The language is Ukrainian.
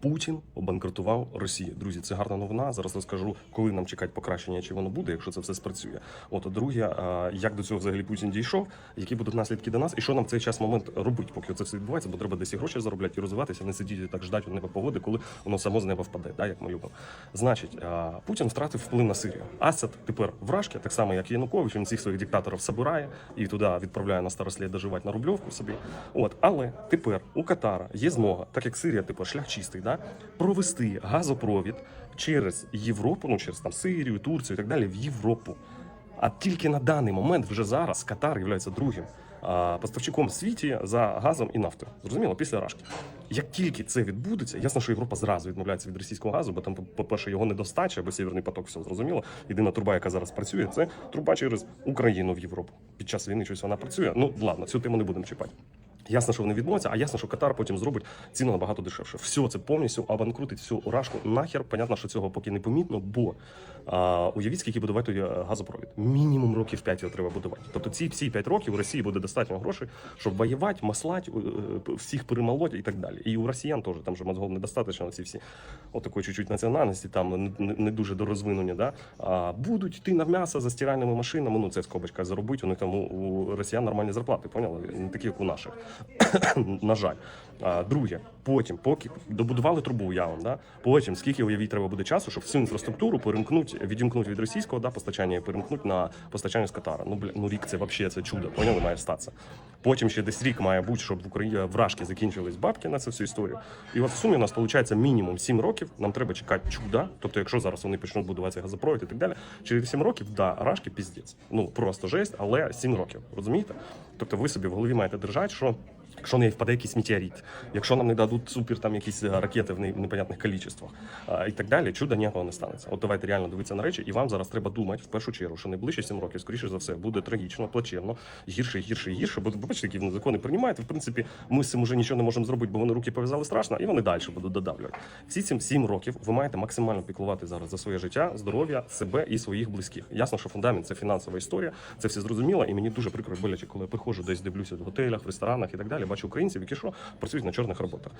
Путін обанкрутував Росію. Друзі, це гарна новина. Зараз розкажу, коли нам чекати покращення, чи воно буде, якщо це все спрацює. От а друге, як до цього взагалі Путін дійшов, які будуть наслідки до нас, і що нам в цей час момент робити, поки це все відбувається, бо треба десь і гроші заробляти і розвиватися, не сидіти так ждати неба погоди, коли воно само з неба впаде, да, як ми любимо. Значить, Путін втратив вплив на Сирію. Асад тепер вражки, так само як Янукович, він всіх своїх диктаторів собирає і туди відправляє на старослід доживати на рубльовку собі. От, але тепер у Катара є змога, так як Сирія, типу, шлях чистий, да, провести газопровід через Європу, ну через там Сирію, Турцію і так далі, в Європу. А тільки на даний момент, вже зараз, Катар є другим а, поставщиком в світі за газом і нафтою. Зрозуміло, після Рашки. Як тільки це відбудеться, ясно, що Європа зразу відмовляється від російського газу, бо там, по-перше, його недостача, бо Сєвєрний поток, все зрозуміло. Єдина труба, яка зараз працює, це труба через Україну в Європу. Під час війни щось вона працює. Ну ладно, цю тему не будемо чіпати. Ясно, що вони відмовляться, а ясно, що Катар потім зробить ціну набагато дешевше. Все це повністю обанкрутить всю рашку нахер. Понятно, що цього поки не помітно, бо а, уявіть, скільки будувати тоді газопровід. Мінімум років 5 його треба будувати. Тобто ці всі 5 років у Росії буде достатньо грошей, щоб воювати, маслати, е, всіх перемолоть і так далі. І у росіян теж там же мозгов недостатньо, ці всі отакої чуть-чуть національності, там не, не, дуже дорозвинені, да? а, будуть йти на м'ясо за стиральними машинами. Ну це скобочка заробити. У них там у, у росіян нормальні зарплати, поняли? Не такі, як у наших. на жаль. А, друге, потім, поки добудували трубу явно, да? потім скільки уявіть треба буде часу, щоб всю інфраструктуру перемкнути, відімкнути від російського да, постачання перемкнути на постачання з Катара. Ну бля, ну рік це взагалі це чудо, поняли, має статися. Потім ще десь рік має бути, щоб в Україні вражки закінчились бабки на цю всю історію. І от в сумі у нас виходить мінімум 7 років. Нам треба чекати чуда. Тобто, якщо зараз вони почнуть будувати цей газопровід і так далі, через 7 років, да, рашки піздець. Ну просто жесть, але 7 років. Розумієте? Тобто ви собі в голові маєте держати, що. Якщо не впаде якийсь метеорит, якщо нам не дадуть супер там якісь е, ракети в непонятних кількостях і так далі, чуда ніякого не станеться. От давайте реально дивитися на речі, і вам зараз треба думати в першу чергу, що найближчі 7 років, скоріше за все, буде трагічно, плачевно, гірше, гірше, гірше. Бо бачите, які вони закони приймають. В принципі, ми з цим уже нічого не можемо зробити, бо вони руки пов'язали страшно, і вони далі будуть додавлювати. Всі цим 7 років ви маєте максимально піклувати зараз за своє життя, здоров'я, себе і своїх близьких. Ясно, що фундамент це фінансова історія, це все зрозуміло, і мені дуже прикро боляче, коли я приходжу десь дивлюся в готелях, в ресторанах і так далі. Бачу українців, які що працюють на чорних роботах.